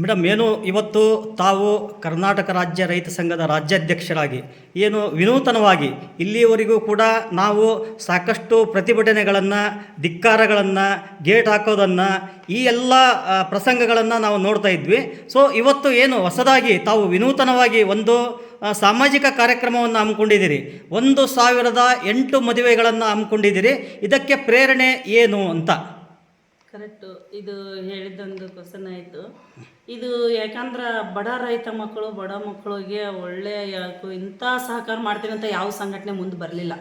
Madam, ಏನು ಇವತ್ತು ತಾವು ಕರ್ನಾಟಕ ರಾಜ್ಯ ರೈತ ಸಂಘದ ರಾಜ್ಯಾಧ್ಯಕ್ಷರಾಗಿ, ಏನು ವಿನೂತನವಾಗಿ ಇಲ್ಲಿಯವರೆಗೂ ಕೂಡ ನಾವು ಸಾಕಷ್ಟು ಪ್ರತಿಭಟನೆಗಳನ್ನು, ಧಿಕ್ಕಾರಗಳನ್ನು, ಗೇಟ್ ಹಾಕೋದನ್ನು, ಈ ಎಲ್ಲ ಪ್ರಸಂಗಗಳನ್ನು ನಾವು ನೋಡ್ತಾ ಇದ್ವಿ. ಸೊ ಇವತ್ತು ಏನು ಹೊಸದಾಗಿ ತಾವು ವಿನೂತನವಾಗಿ ಒಂದು ಸಾಮಾಜಿಕ ಕಾರ್ಯಕ್ರಮವನ್ನು ಹಮ್ಮಿಕೊಂಡಿದ್ದೀರಿ. ಒಂದು ಸಾವಿರದ ಎಂಟು ಮದುವೆಗಳನ್ನು ಹಮ್ಮಿಕೊಂಡಿದ್ದೀರಿ. ಇದಕ್ಕೆ ಪ್ರೇರಣೆ ಏನು ಅಂತ? ಕರೆಕ್ಟು ಇದು ಹೇಳಿದ್ದೊಂದು ಕ್ವಶನ್ ಆಯಿತು. ಇದು ಯಾಕಂದ್ರೆ ಬಡ ರೈತ ಮಕ್ಕಳು, ಬಡ ಮಕ್ಕಳಿಗೆ ಒಳ್ಳೆಯ ಇಂಥ ಸಹಕಾರ ಮಾಡ್ತೀನಿ ಅಂತ ಯಾವ ಸಂಘಟನೆ ಮುಂದೆ ಬರಲಿಲ್ಲ.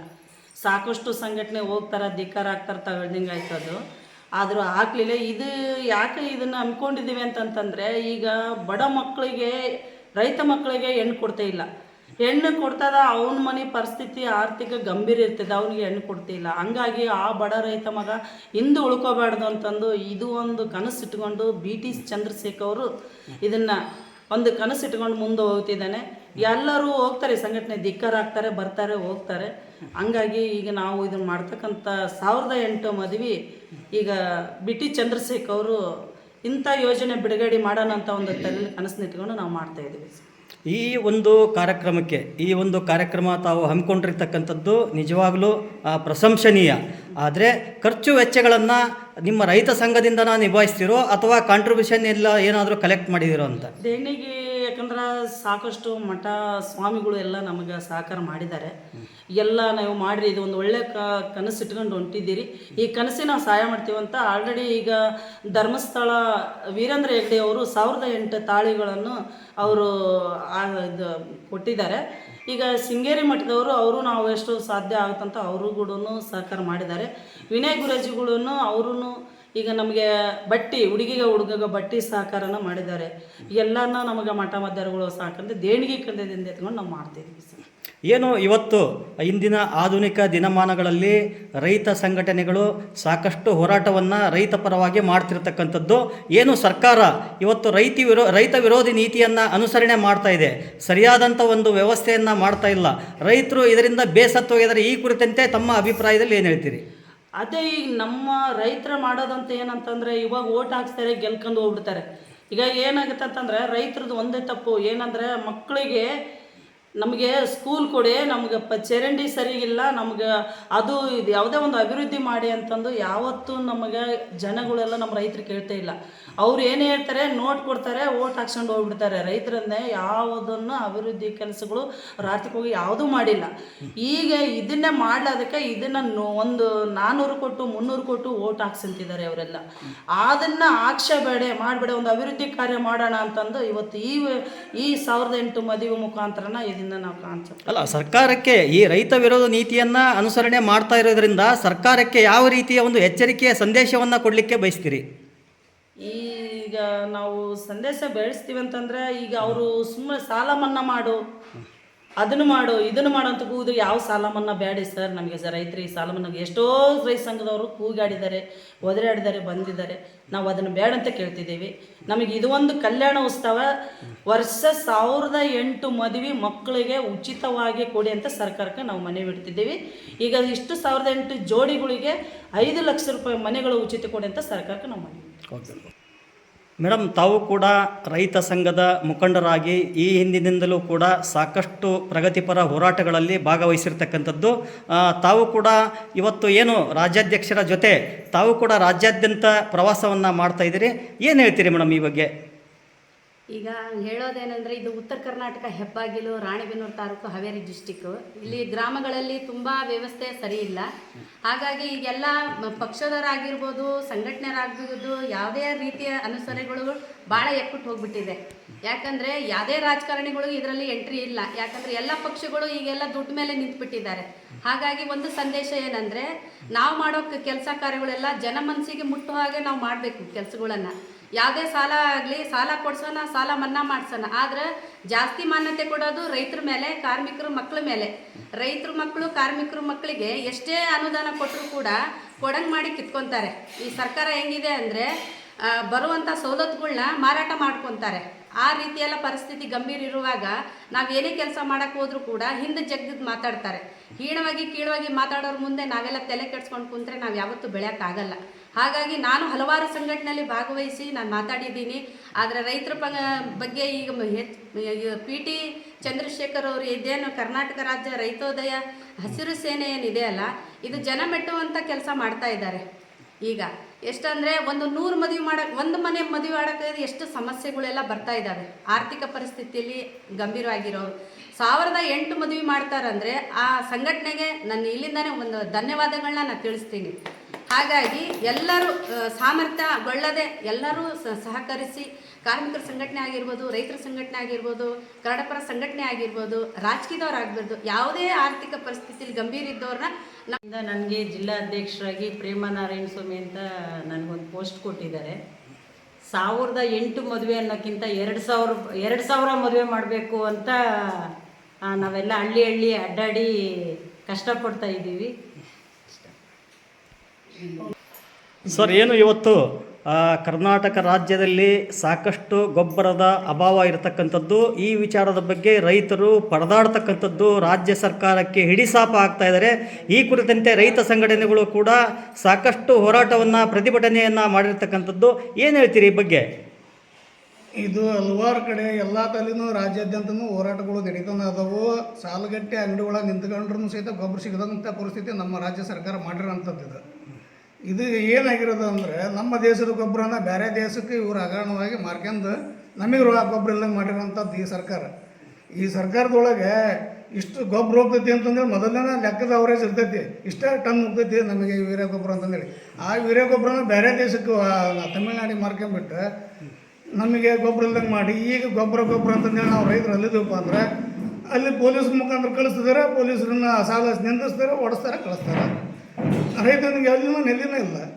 ಸಾಕಷ್ಟು ಸಂಘಟನೆ ಹೋಗ್ತಾರೆ, ಧಿಕ್ಕಾರ ಆಗ್ತಾರೆ, ತಗೊಳ್ದಂಗೆ ಆಯ್ತು ಅದು. ಆದರೂ ಆಗಲಿಲ್ಲ. ಇದು ಯಾಕೆ ಇದನ್ನು ಅಂದ್ಕೊಂಡಿದ್ದೀವಿ ಅಂತಂತಂದರೆ ಈಗ ಬಡ ಮಕ್ಕಳಿಗೆ, ರೈತ ಮಕ್ಕಳಿಗೆ ಹೆಣ್ಣು ಕೊಡ್ತಾ ಇಲ್ಲ. ಹೆಣ್ಣು ಕೊಡ್ತದ ಅವನ ಮನೆ ಪರಿಸ್ಥಿತಿ ಆರ್ಥಿಕ ಗಂಭೀರ ಇರ್ತದೆ, ಅವನಿಗೆ ಹೆಣ್ಣು ಕೊಡ್ತಿಲ್ಲ ಹಂಗಾಗಿ ಆ ಬಡ ರೈತ ಮಗ ಹಿಂದೆ ಉಳ್ಕೋಬಾರ್ದು ಅಂತಂದು ಇದು ಒಂದು ಕನಸು ಇಟ್ಕೊಂಡು ಬಿ ಟಿ ಚಂದ್ರಶೇಖರ್ ಅವರು ಇದನ್ನು ಒಂದು ಕನಸು ಇಟ್ಕೊಂಡು ಮುಂದೆ ಹೋಗ್ತಿದ್ದಾನೆ. ಎಲ್ಲರೂ ಹೋಗ್ತಾರೆ, ಸಂಘಟನೆ ದಿಕ್ಕರಾಗ್ತಾರೆ ಬರ್ತಾರೆ, ಹೋಗ್ತಾರೆ. ಹಂಗಾಗಿ ಈಗ ನಾವು ಇದನ್ನು ಮಾಡ್ತಕ್ಕಂಥ ಸಾವಿರದ ಎಂಟು ಮದುವೆ ಈಗ ಬಿ ಟಿ ಚಂದ್ರಶೇಖರ್ ಅವರು ಇಂಥ ಯೋಜನೆ ಬಿಡುಗಡೆ ಮಾಡೋಣ ಅಂತ ಒಂದು ತಲೆ ಕನಸನ್ನ ಇಟ್ಕೊಂಡು ನಾವು ಮಾಡ್ತಾ ಇದ್ದೀವಿ. ಈ ಒಂದು ಕಾರ್ಯಕ್ರಮಕ್ಕೆ, ಈ ಒಂದು ಕಾರ್ಯಕ್ರಮ ತಾವು ಹಮ್ಮಿಕೊಂಡಿರ್ತಕ್ಕಂಥದ್ದು ನಿಜವಾಗಲೂ ಪ್ರಶಂಸನೀಯ. ಆದರೆ ಖರ್ಚು ವೆಚ್ಚಗಳನ್ನು ನಿಮ್ಮ ರೈತ ಸಂಘದಿಂದ ನಿಭಾಯಿಸ್ತಿರೋ ಅಥವಾ ಕಾಂಟ್ರಿಬ್ಯೂಷನ್ ಎಲ್ಲ ಏನಾದರೂ ಕಲೆಕ್ಟ್ ಮಾಡಿದಿರೋ ಅಂತ? ದೇಣಿಗೆ ಯಾಕಂದ್ರೆ ಸಾಕಷ್ಟು ಮಠ ಸ್ವಾಮಿಗಳು ಎಲ್ಲ ನಮಗೆ ಸಹಕಾರ ಮಾಡಿದ್ದಾರೆ. ಎಲ್ಲ ನಾವು ಮಾಡಿರಿ, ಇದು ಒಂದು ಒಳ್ಳೆ ಕನಸು ಇಟ್ಕೊಂಡು ಹೊಂಟಿದ್ದೀರಿ. ಈ ಕನಸಿನ ನಾವು ಸಹಾಯ ಅಂತ ಆಲ್ರೆಡಿ ಈಗ ಧರ್ಮಸ್ಥಳ ವೀರೇಂದ್ರ ಹೆಗ್ಡೆ ಅವರು ಸಾವಿರದ ಎಂಟು ತಾಳಿಗಳನ್ನು ಅವರು ಕೊಟ್ಟಿದ್ದಾರೆ. ಈಗ ಶೃಂಗೇರಿ ಮಠದವರು, ಅವರು ನಾವು ಎಷ್ಟು ಸಾಧ್ಯ ಆಗುತ್ತಂತ ಅವರು ಕೂಡ ಸಹಕಾರ ಮಾಡಿದ್ದಾರೆ. ವಿನಯ್ ಗುರಜಿಗಳೂ ಅವರು ಈಗ ನಮಗೆ ಬಟ್ಟಿ, ಹುಡುಗಿಗೆ, ಹುಡುಗಗೆ ಬಟ್ಟಿ ಸಹಕಾರನ ಮಾಡಿದ್ದಾರೆ. ಎಲ್ಲನ ನಮಗೆ ಮಠ ಮದ್ದರುಗಳು ಸಾಕಂದ್ರೆ ದೇಣಿಗೆ ಕಂದದಿಂದ ಎತ್ಕೊಂಡು ನಾವು ಮಾಡ್ತೀವಿ ಏನು ಇವತ್ತು ಇಂದಿನ ಆಧುನಿಕ ದಿನಮಾನಗಳಲ್ಲಿ ರೈತ ಸಂಘಟನೆಗಳು ಸಾಕಷ್ಟು ಹೋರಾಟವನ್ನು ರೈತ ಪರವಾಗಿ ಮಾಡ್ತಿರ್ತಕ್ಕಂಥದ್ದು. ಏನು ಸರ್ಕಾರ ಇವತ್ತು ರೈತ ವಿರೋ, ರೈತ ವಿರೋಧಿ ನೀತಿಯನ್ನು ಅನುಸರಣೆ ಮಾಡ್ತಾ ಇದೆ. ಸರಿಯಾದಂಥ ಒಂದು ವ್ಯವಸ್ಥೆಯನ್ನು ಮಾಡ್ತಾ ಇಲ್ಲ. ರೈತರು ಇದರಿಂದ ಬೇಸತ್ತು ಹೋಗಿದ್ದಾರೆ. ಈ ಕುರಿತಂತೆ ತಮ್ಮ ಅಭಿಪ್ರಾಯದಲ್ಲಿ ಏನು ಹೇಳ್ತೀರಿ? ಅದೇ ಈಗ ನಮ್ಮ ರೈತರ ಮಾಡೋದಂತ ಏನಂತಂದ್ರೆ ಇವಾಗ ಓಟ್ ಹಾಕ್ಸ್ತಾರೆ ಗೆಲ್ಕೊಂಡು ಹೋಗ್ಬಿಡ್ತಾರೆ. ಈಗ ಏನಾಗುತ್ತೆ ಅಂತಂದ್ರೆ ರೈತರದ್ದು ಒಂದೇ ತಪ್ಪು. ಏನಂದ್ರೆ ಮಕ್ಕಳಿಗೆ ನಮಗೆ ಸ್ಕೂಲ್ ಕೊಡಿ ನಮ್ಗೆ ಪ ಚರಂಡಿ ಸರಿಗಿಲ್ಲ ನಮ್ಗೆ ಅದು ಇದು ಯಾವುದೇ ಒಂದು ಅಭಿವೃದ್ಧಿ ಮಾಡಿ ಅಂತಂದು ಯಾವತ್ತೂ ನಮಗೆ ಜನಗಳೆಲ್ಲ ನಮ್ಮ ರೈತರು ಕೇಳ್ತಾ ಇಲ್ಲ. ಅವ್ರು ಏನು ಹೇಳ್ತಾರೆ ನೋಟ್ ಕೊಡ್ತಾರೆ ಓಟ್ ಹಾಕ್ಸ್ಕೊಂಡು ಹೋಗ್ಬಿಡ್ತಾರೆ. ರೈತರನ್ನೇ ಯಾವುದನ್ನು ಅಭಿವೃದ್ಧಿ ಕೆಲಸಗಳು ಹೋಗಿ ಯಾವುದೂ ಮಾಡಿಲ್ಲ. ಈಗ ಇದನ್ನೇ ಮಾಡಲಾದಕ್ಕೆ ಇದನ್ನು ಒಂದು ನಾನ್ನೂರು ಕೊಟ್ಟು, ಮುನ್ನೂರು ಕೊಟ್ಟು ಓಟ್ ಹಾಕ್ಸಂತಿದ್ದಾರೆ ಅವರೆಲ್ಲ. ಅದನ್ನು ಹಾಕ್ಸಬೇಡ ಮಾಡಬೇಡ, ಒಂದು ಅಭಿವೃದ್ಧಿ ಕಾರ್ಯ ಮಾಡೋಣ ಅಂತಂದು ಇವತ್ತು ಈ ಈ ಸಾವಿರದ ಎಂಟು ಮದುವೆ ಮುಖಾಂತರನ ನಾವು ಕಾನ್ಸೆಪ್ಟ್ ಅಲ್ಲ ಸರ್ಕಾರಕ್ಕೆ ಈ ರೈತ ವಿರೋಧ ನೀತಿಯನ್ನು ಅನುಸರಣೆ ಮಾಡ್ತಾ ಇರೋದ್ರಿಂದ ಸರ್ಕಾರಕ್ಕೆ ಯಾವ ರೀತಿಯ ಒಂದು ಎಚ್ಚರಿಕೆಯ ಸಂದೇಶವನ್ನು ಕೊಡಲಿಕ್ಕೆ ಬಯಸ್ತೀರಿ? ಈಗ ನಾವು ಸಂದೇಶ ಬೆಳೆಸ್ತೀವಿ ಅಂತಂದ್ರೆ ಈಗ ಅವರು ಸುಮ್ಮನೆ ಸಾಲ ಮನ್ನಾ ಮಾಡು. ಅದನ್ನು ಮಾಡು, ಇದನ್ನು ಮಾಡು ಅಂತ ಕೂಗಿದ್ರೆ ಯಾವ ಸಾಲ ಮನ್ನಾ ಬೇಡಿ ಸರ್ ನಮಗೆ ಸರ್ ಈ ಸಾಲ ಮನ್ನಾ ಎಷ್ಟೋ ರೈತ ಸಂಘದವರು ಕೂಗಾಡಿದ್ದಾರೆ, ಒದರಾಡಿದ್ದಾರೆ, ಬಂದಿದ್ದಾರೆ. ನಾವು ಅದನ್ನು ಬೇಡ ಅಂತ ಕೇಳ್ತಿದ್ದೀವಿ. ನಮಗೆ ಇದು ಒಂದು ಕಲ್ಯಾಣ ಉತ್ಸವ. ವರ್ಷ ಸಾವಿರದ ಎಂಟು ಮದುವೆ ಮಕ್ಕಳಿಗೆ ಉಚಿತವಾಗಿ ಕೊಡಿ ಅಂತ ಸರ್ಕಾರಕ್ಕೆ ನಾವು ಮನೆ ಬಿಡ್ತಿದ್ದೀವಿ ಈಗ ಇಷ್ಟು ಸಾವಿರದ ಎಂಟು ಜೋಡಿಗಳಿಗೆ ಐದು ಲಕ್ಷ ರೂಪಾಯಿ ಮನೆಗಳು ಉಚಿತ ಕೊಡಿ ಅಂತ ಸರ್ಕಾರಕ್ಕೆ ನಾವು ಮನೆ ಮೇಡಮ್ ತಾವು ಕೂಡ ರೈತ ಸಂಘದ ಮುಖಂಡರಾಗಿ ಈ ಹಿಂದಿನಿಂದಲೂ ಕೂಡ ಸಾಕಷ್ಟು ಪ್ರಗತಿಪರ ಹೋರಾಟಗಳಲ್ಲಿ ಭಾಗವಹಿಸಿರ್ತಕ್ಕಂಥದ್ದು. ತಾವು ಕೂಡ ಇವತ್ತು ಏನು ರಾಜ್ಯಾಧ್ಯಕ್ಷರ ಜೊತೆ ತಾವು ಕೂಡ ರಾಜ್ಯಾದ್ಯಂತ ಪ್ರವಾಸವನ್ನು ಮಾಡ್ತಾ ಇದ್ದೀರಿ? ಏನು ಹೇಳ್ತೀರಿ ಮೇಡಮ್ ಈ ಬಗ್ಗೆ? ಈಗ ಹೇಳೋದೇನೆಂದರೆ ಇದು ಉತ್ತರ ಕರ್ನಾಟಕ ಹೆಬ್ಬಾಗಿಲು, ರಾಣಿಬೆನ್ನೂರು ತಾಲೂಕು ಹಾವೇರಿ ಡಿಸ್ಟಿಕ್ಕು ಇಲ್ಲಿ ಗ್ರಾಮಗಳಲ್ಲಿ ತುಂಬ ವ್ಯವಸ್ಥೆ ಸರಿ ಇಲ್ಲ. ಹಾಗಾಗಿ ಈಗೆಲ್ಲ ಪಕ್ಷದವರಾಗಿರ್ಬೋದು, ಸಂಘಟನೆಯರಾಗಿರ್ಬೋದು, ಯಾವುದೇ ರೀತಿಯ ಅನುಸರಣೆಗಳು ಭಾಳ ಎಕ್ಕುಟ್ಟು ಹೋಗ್ಬಿಟ್ಟಿದೆ. ಯಾಕಂದರೆ ಯಾವುದೇ ರಾಜಕಾರಣಿಗಳು ಇದರಲ್ಲಿ ಎಂಟ್ರಿ ಇಲ್ಲ. ಯಾಕಂದರೆ ಎಲ್ಲ ಪಕ್ಷಗಳು ಈಗೆಲ್ಲ ದುಡ್ಡು ಮೇಲೆ ನಿಂತುಬಿಟ್ಟಿದ್ದಾರೆ. ಹಾಗಾಗಿ ಒಂದು ಸಂದೇಶ ಏನಂದರೆ, ನಾವು ಮಾಡೋ ಕೆಲಸ ಕಾರ್ಯಗಳೆಲ್ಲ ಜನ ಮನಸ್ಸಿಗೆ ಮುಟ್ಟುವ ಹಾಗೆ ನಾವು ಮಾಡಬೇಕು ಕೆಲಸಗಳನ್ನು. ಯಾವುದೇ ಸಾಲ ಆಗಲಿ, ಸಾಲ ಕೊಡ್ಸೋಣ, ಸಾಲ ಮನ್ನಾ ಮಾಡ್ಸೋಣ, ಆದ್ರೆ ಜಾಸ್ತಿ ಮಾನ್ಯತೆ ಕೊಡೋದು ರೈತರ ಮೇಲೆ, ಕಾರ್ಮಿಕರು ಮಕ್ಕಳ ಮೇಲೆ. ರೈತರ ಮಕ್ಕಳು ಕಾರ್ಮಿಕರು ಮಕ್ಕಳಿಗೆ ಎಷ್ಟೇ ಅನುದಾನ ಕೊಟ್ಟರು ಕೂಡ ಕೊಡಂಗೆ ಮಾಡಿ ಕಿತ್ಕೊತಾರೆ. ಈ ಸರ್ಕಾರ ಹೆಂಗಿದೆ ಅಂದರೆ ಬರುವಂಥ ಸವಲತ್ತುಗಳ್ನ ಮಾರಾಟ ಮಾಡ್ಕೊತಾರೆ. ಆ ರೀತಿಯೆಲ್ಲ ಪರಿಸ್ಥಿತಿ ಗಂಭೀರ ಇರುವಾಗ ನಾವು ಏನೇ ಕೆಲಸ ಮಾಡೋಕ್ಕೆ ಹೋದ್ರೂ ಕೂಡ ಹಿಂದೆ ಜಗ್ದಿದ್ದು ಮಾತಾಡ್ತಾರೆ. ಹೀಣವಾಗಿ, ಕೀಳವಾಗಿ ಮಾತಾಡೋರ ಮುಂದೆ ನಾವೆಲ್ಲ ತಲೆ ಕೆಡ್ಸ್ಕೊಂಡು ಕುಂತ್ರೆ ನಾವು ಯಾವತ್ತೂ ಬೆಳೆಯೋಕ್ಕಾಗಲ್ಲ ಹಾಗಾಗಿ ನಾನು ಹಲವಾರು ಸಂಘಟನೆಯಲ್ಲಿ ಭಾಗವಹಿಸಿ ನಾನು ಮಾತಾಡಿದ್ದೀನಿ. ಆದರೆ ರೈತರ ಬಗ್ಗೆ ಈಗ ಪಿ ಟಿ ಚಂದ್ರಶೇಖರ್ ಅವರು ಇದೇನು ಕರ್ನಾಟಕ ರಾಜ್ಯ ರೈತೋದಯ ಹಸಿರು ಸೇನೆ ಏನಿದೆ ಅಲ್ಲ, ಇದು ಜನ ಮೆಟ್ಟುವಂಥ ಕೆಲಸ ಮಾಡ್ತಾ ಇದ್ದಾರೆ. ಈಗ ಎಷ್ಟಂದರೆ ಒಂದು ನೂರು ಮದುವೆ ಮಾಡೋಕೆ ಒಂದು ಮನೆ ಮದುವೆ ಮಾಡೋಕ್ಕೆ ಎಷ್ಟು ಸಮಸ್ಯೆಗಳೆಲ್ಲ ಬರ್ತಾ ಇದ್ದಾವೆ. ಆರ್ಥಿಕ ಪರಿಸ್ಥಿತಿಯಲ್ಲಿ ಗಂಭೀರವಾಗಿರೋರು ಸಾವಿರದ ಎಂಟು ಮದುವೆ ಮಾಡ್ತಾರಂದರೆ ಆ ಸಂಘಟನೆಗೆ ನಾನು ಇಲ್ಲಿಂದನೇ ಒಂದು ಧನ್ಯವಾದಗಳನ್ನ ನಾನು ತಿಳಿಸ್ತೀನಿ. ಹಾಗಾಗಿ ಎಲ್ಲರೂ ಸಾಮರ್ಥ್ಯಗೊಳ್ಳದೆ ಎಲ್ಲರೂ ಸಹಕರಿಸಿ ಕಾರ್ಮಿಕರ ಸಂಘಟನೆ ಆಗಿರ್ಬೋದು, ರೈತರ ಸಂಘಟನೆ ಆಗಿರ್ಬೋದು, ಕನ್ನಡಪರ ಸಂಘಟನೆ ಆಗಿರ್ಬೋದು, ರಾಜಕೀಯದವ್ರು ಆಗಬಾರ್ದು. ಯಾವುದೇ ಆರ್ಥಿಕ ಪರಿಸ್ಥಿತಿಯಲ್ಲಿ ಗಂಭೀರ ಇದ್ದವ್ರನ್ನ ನಮ್ಮಿಂದ ನನಗೆ ಜಿಲ್ಲಾ ಅಧ್ಯಕ್ಷರಾಗಿ ಪ್ರೇಮ ನಾರಾಯಣ ಸ್ವಾಮಿ ಅಂತ ನನಗೊಂದು ಪೋಸ್ಟ್ ಕೊಟ್ಟಿದ್ದಾರೆ. ಸಾವಿರದ ಎಂಟು ಮದುವೆ ಅನ್ನೋಕ್ಕಿಂತ ಎರಡು ಸಾವಿರ ಎರಡು ಸಾವಿರ ಮದುವೆ ಮಾಡಬೇಕು ಅಂತ ನಾವೆಲ್ಲ ಹಳ್ಳಿ ಹಳ್ಳಿ ಅಡ್ಡಾಡಿ ಕಷ್ಟಪಡ್ತಾ ಇದ್ದೀವಿ. ಸರ್, ಏನು ಇವತ್ತು ಕರ್ನಾಟಕ ರಾಜ್ಯದಲ್ಲಿ ಸಾಕಷ್ಟು ಗೊಬ್ಬರದ ಅಭಾವ ಇರತಕ್ಕಂಥದ್ದು, ಈ ವಿಚಾರದ ಬಗ್ಗೆ ರೈತರು ಪರದಾಡ್ತಕ್ಕಂಥದ್ದು, ರಾಜ್ಯ ಸರ್ಕಾರಕ್ಕೆ ಹಿಡಿಸಾಪ ಆಗ್ತಾ ಇದ್ದಾರೆ. ಈ ಕುರಿತಂತೆ ರೈತ ಸಂಘಟನೆಗಳು ಕೂಡ ಸಾಕಷ್ಟು ಹೋರಾಟವನ್ನು, ಪ್ರತಿಭಟನೆಯನ್ನು ಮಾಡಿರ್ತಕ್ಕಂಥದ್ದು. ಏನು ಹೇಳ್ತೀರಿ ಈ ಬಗ್ಗೆ? ಇದು ಹಲವಾರು ಕಡೆ ಎಲ್ಲ ತಲೆನೂ ರಾಜ್ಯಾದ್ಯಂತನೂ ಹೋರಾಟಗಳು ನಡೀತಾನೆ ಅದಾವು ಸಾಲುಗಟ್ಟೆ ಅಂಗಡಿ ಒಳಗೆ ನಿಂತ್ಕೊಂಡ್ರೂ ಸಹಿತ ಗೊಬ್ಬರ ಸಿಗದಂಥ ಪರಿಸ್ಥಿತಿ ನಮ್ಮ ರಾಜ್ಯ ಸರ್ಕಾರ ಮಾಡಿರೋಂಥದ್ದು ಇದು ಇದು ಏನಾಗಿರೋದು ಅಂದರೆ ನಮ್ಮ ದೇಶದ ಗೊಬ್ಬರನ ಬೇರೆ ದೇಶಕ್ಕೆ ಇವರು ಹಗರಣವಾಗಿ ಮಾರ್ಕೊಂಡು ನಮಗೆ ಆ ಗೊಬ್ಬರ ಇಲ್ಲಂಗೆ ಮಾಡಿರೋಂಥದ್ದು ಈ ಸರ್ಕಾರ. ಈ ಸರ್ಕಾರದೊಳಗೆ ಇಷ್ಟು ಗೊಬ್ಬರ ಹೋಗ್ತೈತಿ ಅಂತಂದ್ರೆ ಮೊದಲನೇ ಲೆಕ್ಕದ ಅವರೇಜ್ ಇರ್ತೈತಿ. ಇಷ್ಟೇ ಟನ್ ಹೋಗ್ತೈತಿ ನಮಗೆ ವೀರ್ಯ ಗೊಬ್ಬರ ಅಂತಂದೇಳಿ. ಆ ವೀರ್ಯ ಗೊಬ್ಬರನ ಬೇರೆ ದೇಶಕ್ಕೆ ತಮಿಳ್ನಾಡಿಗೆ ಮಾರ್ಕೊಂಬಿಟ್ಟು ನಮಗೆ ಗೊಬ್ಬರ ಇಲ್ದಂಗೆ ಮಾಡಿ, ಈಗ ಗೊಬ್ಬರ ಗೊಬ್ಬರ ಅಂತಂದೇಳಿ ನಾವು ರೈತರು ಅಲ್ಲಿದ್ದೀವಪ್ಪ ಅಂದ್ರೆ ಅಲ್ಲಿ ಪೊಲೀಸ್ ಮುಖಾಂತರ ಕಳಿಸ್ತಿದ್ದಾರೆ ಪೊಲೀಸರನ್ನ ಸಾಲ ನಿಂದಿಸ್ತಾರೆ, ಓಡಿಸ್ತಾರೆ, ಕಳಿಸ್ತಾರೆ. ರೈತನಿಗೆ ಎಲ್ಲಿನೂ ನೆಲ್ಲಿನೂ ಇಲ್ಲ.